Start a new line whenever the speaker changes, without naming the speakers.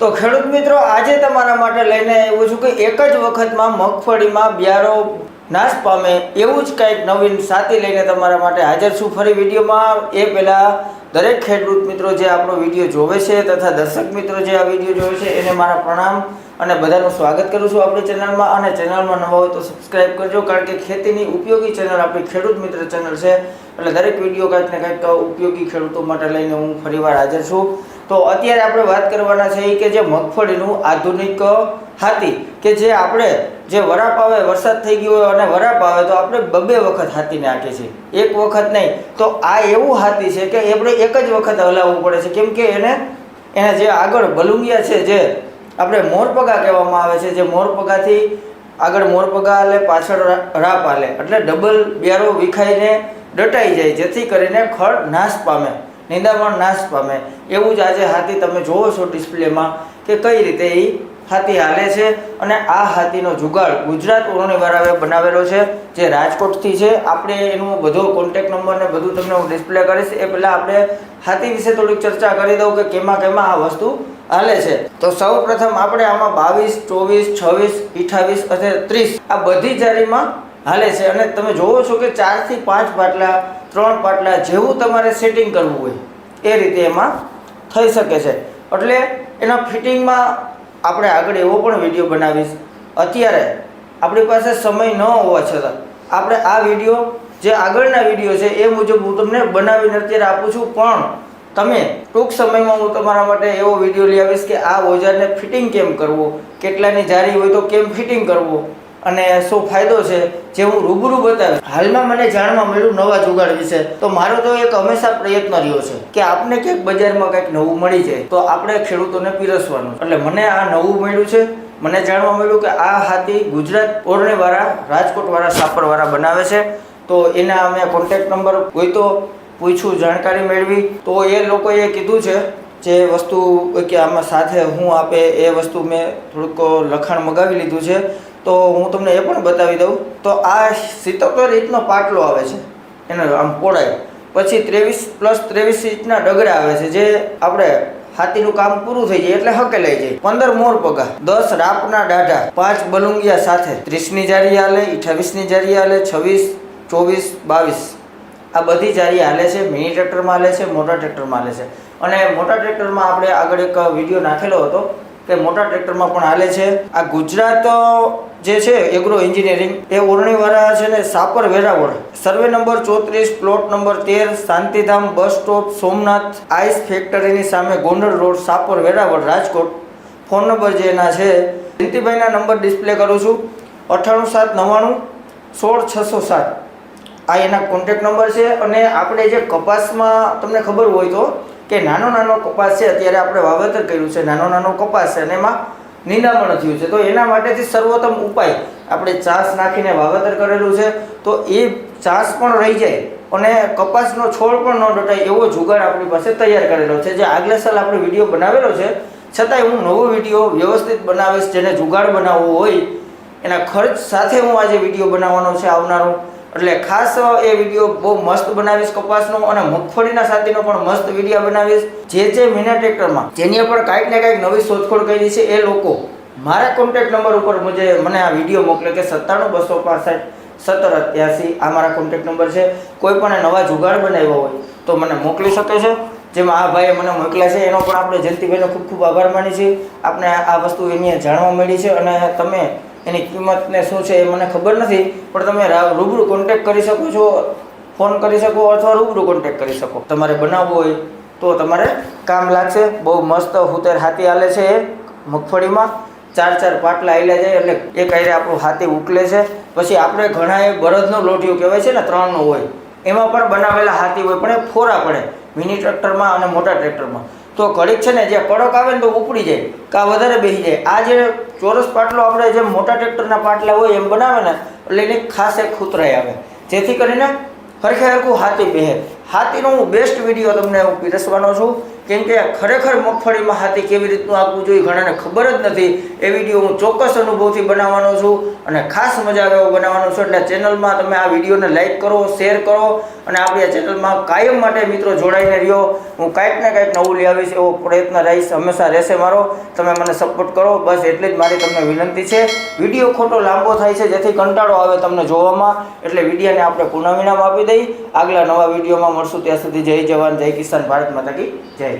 તો ખેડૂત મિત્રો, આજે તમારા માટે લઈને આવ્યો છું કે એક જ વખતમાં મગફળીમાં બિયારો નાશ પામે એવું જ કંઈક નવીન સાથી લઈને તમારા માટે હાજર છું. ફરી વિડીયોમાં એ પહેલાં દરેક ખેડૂત મિત્રો જે આપણો વીડિયો જોવે છે તથા દર્શક મિત્રો જે આ વીડિયો જોવે છે, એને મારા પ્રણામ અને બધાનું સ્વાગત કરું છું આપણી ચેનલમાં. અને ચેનલમાં નવા હોય તો સબસ્ક્રાઇબ કરજો, કારણ કે ખેતીની ઉપયોગી ચેનલ આપણી ખેડૂત મિત્ર ચેનલ છે. એટલે દરેક વીડિયો કંઈક ને કંઈક ઉપયોગી ખેડૂતો માટે લઈને હું ફરીવાર હાજર છું. તો અત્યારે આપણે વાત કરવાના છે કે જે મગફળીનું આધુનિક હાથી કે જે આપણે જે વરાપ આવે, વરસાદ થઈ ગયો હોય અને વરાપ આવે તો આપણે બબે વખત હાથીને હાંકીએ છીએ એક વખત નહીં. તો આ એવું હાથી છે કે આપણે એક જ વખત હલાવવું પડે છે. કેમ કે એને, એના જે આગળ બલુંગિયા છે જે આપણે મોરપગા કહેવામાં આવે છે, જે મોરપગાથી આગળ મોરપગા હાલે, પાછળ રાપ હાલે. એટલે ડબલ બિયારો વિખાઈને દટાઈ જાય, જેથી કરીને ખડ નાશ પામે. નિંદામણ નાશ પામે. એવું જ આજે હાથી તમે જોવો છો ડિસ્પ્લેમાં કે કઈ રીતે એ હાથી હાલે છે અને આ હાથીનો જુગાડ ગુજરાત ઓરણીવાળાએ બનાવેલો છે, જે રાજકોટથી છે. આપણે એનું બધો કોન્ટેક નંબર ને બધું તમને હું ડિસ્પ્લે કરીશ. એ પહેલાં આપણે હાથી વિશે થોડીક ચર્ચા કરી દઉં કે કેમાં કેમાં આ વસ્તુ હાલે છે. તો સૌ પ્રથમ આપણે આમાં બાવીસ, ચોવીસ, છવ્વીસ, અઠાવીસ અને ત્રીસ આ બધી જારીમાં હાલે છે. અને તમે જોવો છો કે ચારથી પાંચ પાટલા ત્રણ પાટલા જેવું તમારે સેટિંગ કરવું હોય, એ રીતે એમાં થઈ શકે છે. એટલે એના ફિટિંગમાં આપણે આગળ એવો પણ વીડિયો બનાવીશ. અત્યારે આપણી પાસે સમય ન હોવા છતાં આપણે આ વીડિયો, જે આગળના વીડિયો છે, એ મુજબ હું તમને બનાવીને અત્યારે આપું છું. પણ તમે ટૂંક સમયમાં હું તમારા માટે એવો વીડિયો લઈ આવીશ કે આ ઓજારને ફિટિંગ કેમ કરવું, કેટલાની જારી હોય તો કેમ ફિટિંગ કરવું અને શું ફાયદો છે જે હું રૂબરૂ બતાવીશ? હાલમાં મને જાણવા મળ્યું નવા જુગાડ વિશે. તો મારો તો એક હંમેશા પ્રયત્ન રહ્યો છે કે આપને ક્યાંક બજારમાં કંઈક નવું મળી જાય, તો આપણે ખેડૂતોને પીરસવાનું. એટલે મને આ નવું મળ્યું છે. મને જાણવા મળ્યું કે આ હાથી ગુજરાત ઓરણીવાળા, રાજકોટવાળા, સાપરવાળા બનાવે છે. તો એના અમે કોન્ટેક્ટ નંબર હોય તો પૂછ્યું જાણકારી મેળવી. તો એ લોકોએ કીધું છે જે વસ્તુ કે આમાં સાથે હું આપે એ વસ્તુ મેં થોડુંક લખાણ મગાવી લીધું છે. તો હું તમને એ પણ બતાવી દઉં. તો આ સિત્તોતેર ઇંચનો પાટલો આવે છે. એનો આમ પહોળાઈ પછી ત્રેવીસ પ્લસ ત્રેવીસ ઇંચના ડગરા આવે છે, જે આપણે હાથીનું કામ પૂરું થઈ જાય એટલે હકે લઈ જાય. પંદર મોર પગા, દસ રાપના દાઢા, પાંચ બલુંગિયા સાથે, ત્રીસની જારી હાલે અઠાવીસની જારી હાલે, છવ્વીસ, ચોવીસ, બાવીસ. આ બધી જારી હાલે છે, મિની ટ્રેક્ટરમાં હાલે છે, મોટા ટ્રેક્ટરમાં હાલે છે. અને મોટા ટ્રેક્ટરમાં આપણે આગળ એક વીડિયો નાખેલો હતો. કે મોટા ટ્રેક્ટરમાં પણ હાલે છે. આ ગુજરાત જે છે એગ્રો એન્જિનિયરિંગ એ ઓરણીવાળા છે ને સાપર વેરાવળ. સર્વે નંબર ચોત્રીસ પ્લોટ નંબર તેર, Shantidham bus stop, Somnath, ice ફેક્ટરીની સામે Gondal road, Sapar Veraval, Rajkot. Phone number જે એના છે જયંતિભાઈના નંબર ડિસ્પ્લે કરું છું. અઠ્ઠાણું સાત નવ્વાણું, સોળ છસો સાત. આ એના કોન્ટેક નંબર છે અને આપણે જે કપાસમાં, તમને ખબર હોય તો કે નાનો નાનો કપાસ છે, અત્યારે આપણે વાવેતર કર્યું છે, નાનો નાનો કપાસ છે, અને એમાં નિંદામણ થયું છે. તો એના માટેથી સર્વોત્તમ ઉપાય આપણે ચાસ નાખીને વાવેતર કરેલું છે. તો એ ચાસ પણ રહી જાય અને કપાસનો છોડ પણ ન ડટાય એવો જુગાડ આપણી પાસે તૈયાર કરેલો છે, જે આગલા સાલ આપણે વીડિયો બનાવેલો છે. છતાંય હું નવો વીડિયો વ્યવસ્થિત બનાવીશ, જેને જુગાડ બનાવવો હોય, એના ખર્ચ સાથે હું આજે વીડિયો બનાવવાનો છે આવનારો. એટલે ખાસ એ વીડિયો બહુ મસ્ત બનાવીશ કપાસનો અને મગફળીના સાથેનો પણ મસ્ત વીડિયો બનાવીશ. જે જે મિના ટ્રેક્ટરમાં, જેની ઉપર કાંઈક ને કાંઈક નવી શોધખોળ કરી છે એ લોકો, મારા કોન્ટેક્ટ નંબર ઉપર મુજે મને આ વીડિયો મોકલે કે સત્તાણું બસો પાસઠ સત્તર અત્યાસી આ મારા કોન્ટેક્ટ નંબર છે. કોઈ પણ નવા જુગાડ બનાવ્યો હોય તો મને મોકલી શકે છે. જેમાં આ ભાઈએ મને મોકલ્યા છે. એનો પણ આપણે જયંતિભાઈનો ખૂબ ખૂબ આભાર માની છીએ. આપણે આ વસ્તુ એની જાણવા મળી છે અને તમે એની કિંમત ને શું છે એ મને ખબર નથી, પણ તમે રૂબરૂ કોન્ટેક કરી શકો છો ફોન કરી શકો અથવા રૂબરૂ કોન્ટેક કરી શકો. તમારે બનાવવું હોય તો તમારે કામ લાગશે. બહુ મસ્ત હુતેર હાથી હાલે છે એ મગફળીમાં. ચાર ચાર પાટલા આવેલા જાય એટલે એક આયરે આપણું હાથી ઉકલે છે. પછી આપણે ઘણા એ બળદનો લોઢિયું કહેવાય છે ને, ત્રણનું હોય. એમાં પણ બનાવેલા હાથી હોય, પણ એ ફોરા પડે. મિની ટ્રેક્ટરમાં અને મોટા ટ્રેક્ટરમાં. તો ઘડીક છે ને જે કડક આવે ને તો ઉપડી જાય, કાં વધારે બેસી જાય. આ જે ચોરસ પાટલો આપણે જે મોટા ટ્રેક્ટરના પાટલા હોય એમ બનાવે ને, એટલે એની ખાસ એક ખૂતરાઈ આવે. જેથી કરીને હરખે હરખું હાથી બેહે હાથીનો હું બેસ્ટ વીડિયો તમને હું પીરસવાનો છું. કેમ કે ખરેખર મગફળીમાં હાથી કેવી રીતનું આપવું જોઈએ ઘણાને ખબર જ નથી. એ વીડિયો હું ચોક્કસ અનુભવથી બનાવવાનો છું અને ખાસ મજા આવે એવો બનાવવાનો છું. એટલે ચેનલમાં તમે આ વિડીયોને લાઈક કરો શેર કરો. અને આપણી આ ચેનલમાં કાયમ માટે મિત્રો જોડાઈને રહ્યો. હું કાંઈક ને કાંઈક નવું લઈ આવીશ એવો પ્રયત્ન રહીશ. હંમેશા રહેશે મારો. તમે મને સપોર્ટ કરો. બસ એટલી જ મારી તમને વિનંતી છે. વીડિયો ખોટો લાંબો થાય છે, જેથી કંટાળો આવે તમને જોવામાં. એટલે વિડીયાને આપણે પૂર્ણ વિનામ આપી દઈ. આગલા નવા વિડીયોમાં મળશું. ત્યાં સુધી જય જવાન, જય કિસાન ભારત માતા કી જય.